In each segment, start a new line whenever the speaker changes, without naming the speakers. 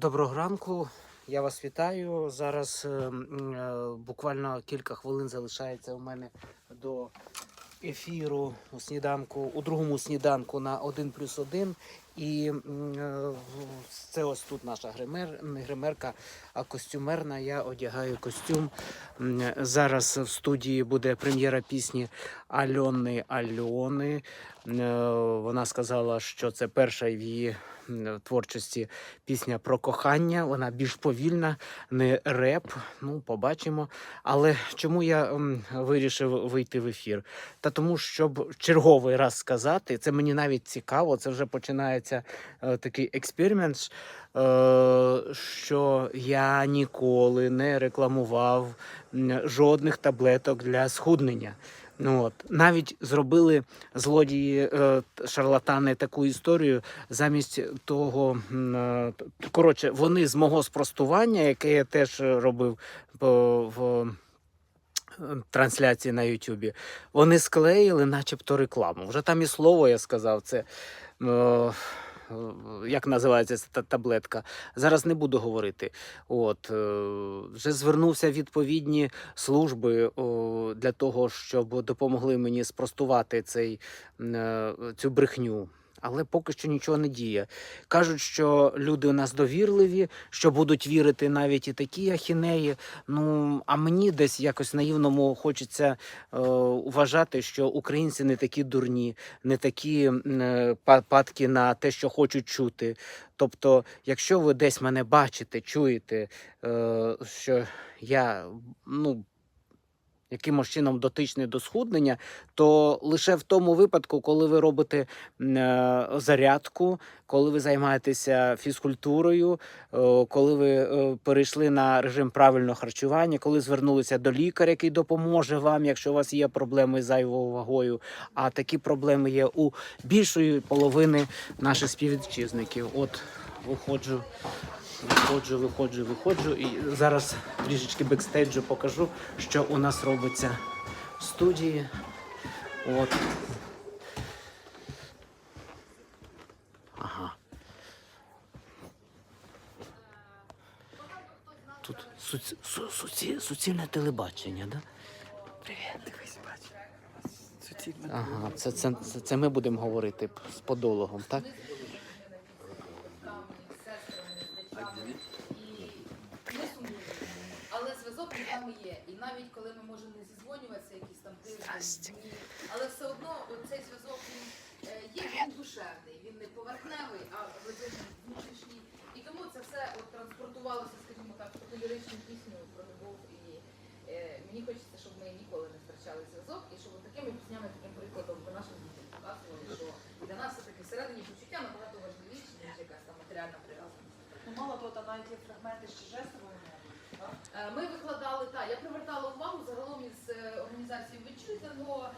Доброго ранку, я вас вітаю. Зараз е, е, буквально кілька хвилин залишається у мене до ефіру у сніданку, у другому сніданку на 1 плюс 1. І е, це ось тут наша гример, не гримерка, а костюмерна. Я одягаю костюм. Зараз в студії буде прем'єра пісні Альони Альони. Е, Вона сказала, що це перша в її творчості пісня про кохання. Вона більш повільна, не реп. Ну, побачимо. Але чому я вирішив вийти в ефір? Та тому, щоб черговий раз сказати, це мені навіть цікаво. Це вже починається е, такий експеримент. е, Що я ніколи не рекламував жодних таблеток для схуднення. Ну от навіть зробили злодії е, шарлатани таку історію замість того. е, Коротше, вони з мого спростування, яке я теж робив в е, трансляції на Ютубі, вони склеїли, начебто, рекламу. Вже там і слово я сказав, це. Е, е, Як називається ця таблетка? Зараз не буду говорити. От е, вже звернувся відповідні служби для того, щоб допомогли мені спростувати цей, цю брехню. Але поки що нічого не діє. Кажуть, що люди у нас довірливі, що будуть вірити навіть і такі ахінеї. Ну а мені десь якось наївному хочеться е, вважати, що українці не такі дурні, не такі е, падки на те, що хочуть чути. Тобто, якщо ви десь мене бачите, чуєте, е, що я ну. Якимось чином дотичний до схуднення, то лише в тому випадку, коли ви робите е, зарядку, коли ви займаєтеся фізкультурою, коли ви е, перейшли на режим правильного харчування, коли звернулися до лікаря, який допоможе вам, якщо у вас є проблеми з зайвою вагою. А такі проблеми є у більшої половини наших співвітчизників. От виходжу. Виходжу, виходжу, виходжу. І зараз трішечки бекстейджу покажу, що у нас робиться в студії. От. Ага. Тут суці, су, суці, суцільне телебачення, да? Привіт.
Дивись, бач.
Ага, це, це, це, це ми будемо говорити з подологом, так?
Нами є. І навіть коли ми можемо не зізвонюватися, якісь там тиждень, дні, але все одно цей зв'язок він е, є він душевний, він не поверхневий, а внутрішній. І тому це все от транспортувалося, скажімо так, ліричну пісню про любов. І е, мені хочеться, щоб ми ніколи не втрачали зв'язок, і щоб от такими піснями, таким прикладом ви нашим дітям показували, що для нас все таки всередині почуття набагато важливіше, ніж якась там матеріальна прив'язаність.
Ну, мало того, там навіть є фрагменти ще жестової
Ми викладали так. Я привертала увагу загалом із е, організацією Відчуйте,го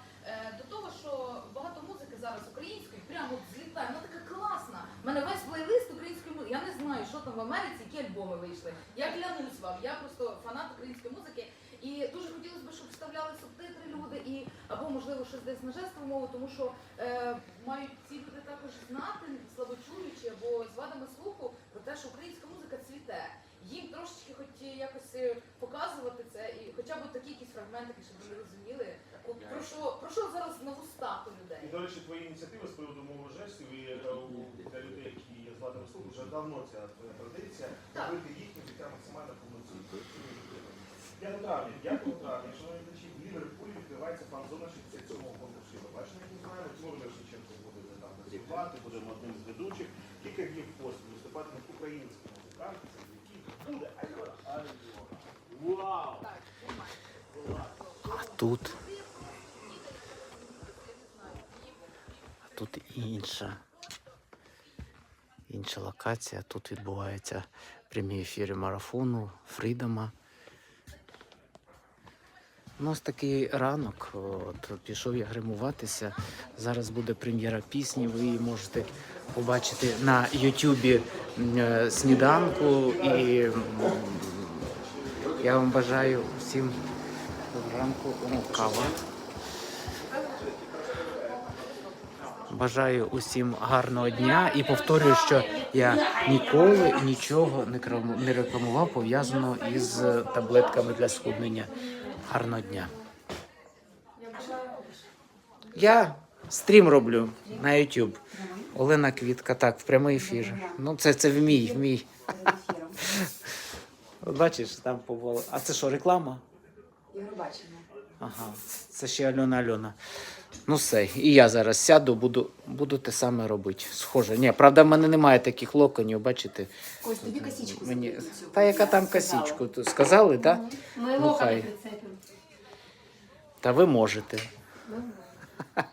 до того, що багато музики зараз української прямо злітає. Вона така класна. У мене весь плейлист української музики. Я не знаю, що там в Америці, які альбоми вийшли. Я клянусь вам, я просто фанат української музики. І дуже хотілося б, щоб вставляли субтитри люди, і або можливо щось десь на жестову мову, тому що е, мають ці люди також знати, слабочуючі або з вадами слуху, про те, що українська музика цвіте. Їм трошечки хоч якось е, показувати це, і хоча б такі якісь фрагментики, щоб вони розуміли, от про що про що зараз на вустах у
І, до речі, твої ініціативи з приводу мови жестів і е, для людей, які є з владами слуху, вже давно ця твоя традиція робити їхнє життя максимально повноцінним. 5 травня, 5 травня, шановні глядачі, в Ліверпулі відкривається фан-зона 67-го конкурсу. Євробачення, як ми знаємо, Тимур Шевченко буде там працювати, будемо одним з ведучих. Кілька днів поспіль виступатимуть українські музиканти, яких буде Альона Альона. Вау!
Так,
тут. Тут інша. Інша локація. Тут відбуваються прямі ефіри марафону, Фрідома. У нас такий ранок. От, пішов я гримуватися. Зараз буде прем'єра пісні. Ви її можете побачити на Ютубі е, сніданку. І я вам бажаю всім ранку. О, кава. Бажаю усім гарного дня і повторюю, що я ніколи нічого не рекламував пов'язаного із е, таблетками для схуднення. Гарного дня. Я стрім роблю на YouTube. Олена Квітка, так, в прямий ефір. Ну, це, це в мій, в мій. Бачиш, там побувало. А це що, реклама?
Євробачення.
Ага, це ще Альона Альона. Ну все, і я зараз сяду, буду, буду те саме робити. Схоже. Ні, правда, в мене немає таких локонів, бачите.
Кось тобі косичку
Мені...
цю.
Та яка там
Сказала.
косичку? Тут Сказали, так?
Ми
Ну,
локони
хай.
прицепимо.
Та ви можете.
Ми